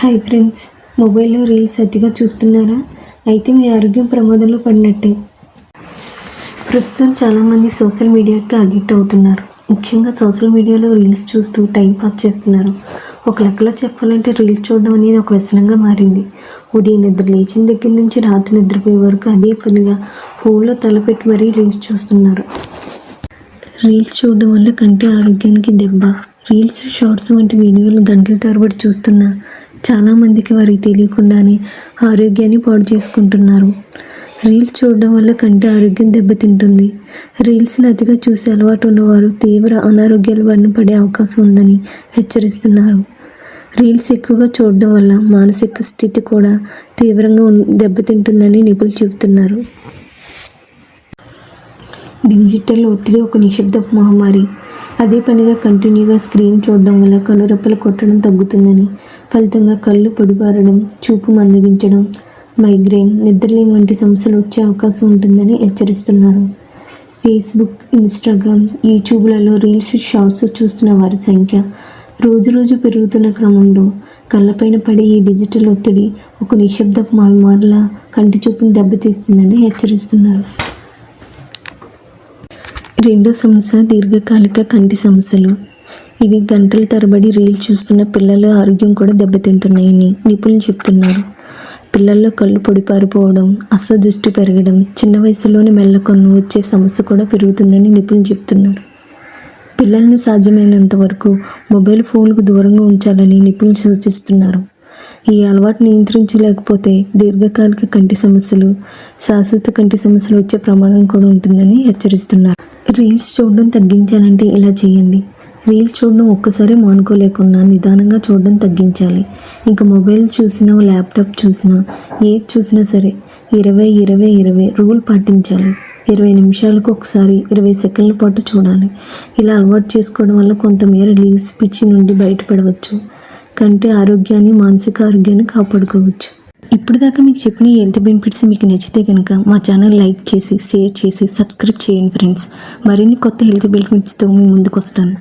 Hi friends మొబైల్లో reels అతిగా చూస్తున్నారా? అయితే మీ ఆరోగ్యం ప్రమాదంలో పడినట్టే. ప్రస్తుతం చాలామంది సోషల్ మీడియాకి అడిక్ట్ అవుతున్నారు. ముఖ్యంగా సోషల్ మీడియాలో రీల్స్ చూస్తూ టైం పాస్ చేస్తున్నారు. ఒక లెక్కలో చెప్పాలంటే రీల్స్ చూడడం అనేది ఒక వ్యసనంగా మారింది. ఉదయం నిద్ర లేచిన దగ్గర నుంచి రాత్రి నిద్రపోయే వరకు అదే పనిగా ఫోన్లో తలపెట్టి మరీ రీల్స్ చూస్తున్నారు. రీల్స్ చూడడం వల్ల కంటి ఆరోగ్యానికి దెబ్బ. రీల్స్ షార్ట్స్ వంటి వీడియోలు గంటల తరబడి చూస్తున్నా చాలామందికి వారికి తెలియకుండానే ఆరోగ్యాన్ని పాడు చేసుకుంటున్నారు. రీల్స్ చూడడం వల్ల కంటి ఆరోగ్యం దెబ్బతింటుంది. రీల్స్ని అతిగా చూసే అలవాటు ఉన్నవారు తీవ్ర అనారోగ్యాల బారిన పడే అవకాశం ఉందని హెచ్చరిస్తున్నారు. రీల్స్ ఎక్కువగా చూడడం వల్ల మానసిక స్థితి కూడా తీవ్రంగా దెబ్బతింటుందని నిపుణులు చెబుతున్నారు. డిజిటల్ ఒత్తిడి ఒక నిశ్శబ్దపు మహమ్మారి. అదే పనిగా కంటిన్యూగా స్క్రీన్ చూడడం వల్ల కనురెప్పలు కొట్టడం తగ్గుతుందని ఫలితంగా కళ్ళు పొడిబారడం చూపు మందగించడం మైగ్రేన్ నిద్రలేని వంటి సమస్యలు వచ్చే అవకాశం ఉంటుందని హెచ్చరిస్తున్నారు. ఫేస్బుక్ ఇన్స్టాగ్రామ్ యూట్యూబ్లలో రీల్స్ షార్ట్స్ చూస్తున్న వారి సంఖ్య రోజు రోజు పెరుగుతున్న క్రమంలో కళ్ళపైన పడే ఈ డిజిటల్ ఒత్తిడి ఒక నిశ్శబ్దపు మహమ్మారిలా కంటి చూపును దెబ్బతీస్తుందని హెచ్చరిస్తున్నారు. రెండో సమస్య దీర్ఘకాలిక కంటి సమస్యలు. ఇవి గంటల తరబడి రీల్ చూస్తున్న పిల్లల ఆరోగ్యం కూడా దెబ్బతింటున్నాయని నిపుణులు చెప్తున్నారు. పిల్లల్లో కళ్ళు పొడిపారిపోవడం అస్వదృష్టి పెరగడం చిన్న వయసులోనే మెల్లకొన్ను వచ్చే సమస్య కూడా పెరుగుతుందని నిపుణులు చెప్తున్నారు. పిల్లల్ని సాధ్యమైనంత వరకు మొబైల్ ఫోన్కు దూరంగా ఉంచాలని నిపుణులు సూచిస్తున్నారు. ఈ అలవాటు నియంత్రించలేకపోతే దీర్ఘకాలిక కంటి సమస్యలు శాశ్వత కంటి సమస్యలు వచ్చే ప్రమాదం కూడా ఉంటుందని హెచ్చరిస్తున్నారు. రీల్స్ చూడడం తగ్గించాలంటే ఇలా చేయండి? రీల్స్ చూడడం ఒక్కసారి మానుకోలేకున్నా నిదానంగా చూడడం తగ్గించాలి. ఇంకా మొబైల్ చూసినా ల్యాప్టాప్ చూసినా ఏది చూసినా సరే ఇరవై ఇరవై ఇరవై రూల్ పాటించాలి. ఇరవై నిమిషాలకు ఒకసారి ఇరవై సెకండ్ల పాటు చూడాలి. ఇలా అలవాటు చేసుకోవడం వల్ల కొంతమేర రీల్స్ పిచ్చి నుండి బయటపడవచ్చు. కంటి ఆరోగ్యాన్ని మానసిక ఆరోగ్యాన్ని కాపాడుకోవచ్చు. ఇప్పుడు దాకా మీకు చెప్పిన హెల్త్ బెనిఫిట్స్ మీకు నచ్చితే కనుక మా ఛానల్ లైక్ చేసి షేర్ చేసి సబ్స్క్రైబ్ చేయండి ఫ్రెండ్స్ మరిన్ని కొత్త హెల్త్ బెనిఫిట్స్తో మీ ముందుకు వస్తాను